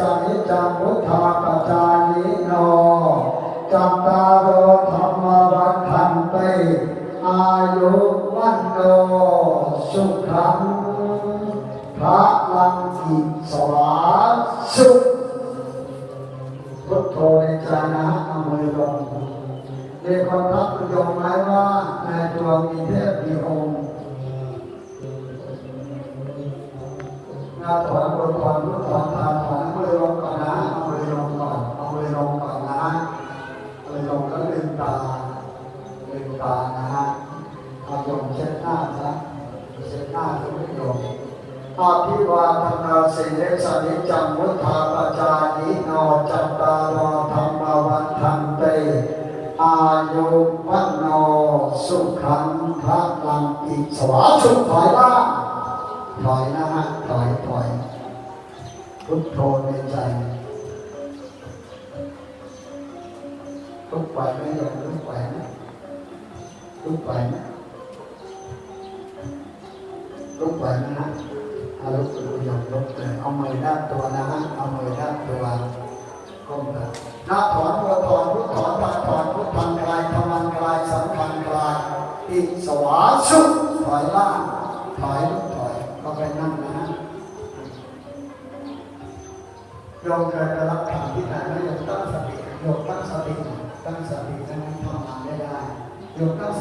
สนิจังพุทธาปจายิโนจัตตาโรธรรมวัฏทัตอายุวันโนสุขังพระลังกิสวาสุพุทโธในใจนะอมือลงมีคนทับยงไหมว่าในตัวมีเทพมีองาถอนบนถอนพุทถอนตาถอนมือลงก่อนนะเอามือลงก่อนเอามือลงก่อนนะเอามือลงแล้วลืมตาลืมตานะฮะเอาโยมเช็ดหน้าซะเช็ดหน้าทุกโยมอาภิวาทนาสิเลสนิจังมุทธาปจายิโนจัตตารอธรรมวันทันเตอายุวันโนสุขังพระลังอิสวาสุถอยล่าง ถอยนะฮะถอยถอยพุทโธในใจลุกไปไมโยอมลุกไปไหมลุกไปไหมลุกไปนะฮะอาลุกขึ้นยกยกเลยเอามือด้านตัวนะฮะเอามือด้านตัวก้มเลยนับถอนหัวถอนพุทถอนปากถอนพุทธังกลายพลังกลายสำคัญกลายอิสวาสุถอยล่างถอยลุกถอย ก็ไปนั่งนะฮะโยมเคยไปรับข่าวที่ไหนไหมโยมตั้งสติโยมตั้งสติตั้งสตินะทำงานได้ได้โยมตั้ง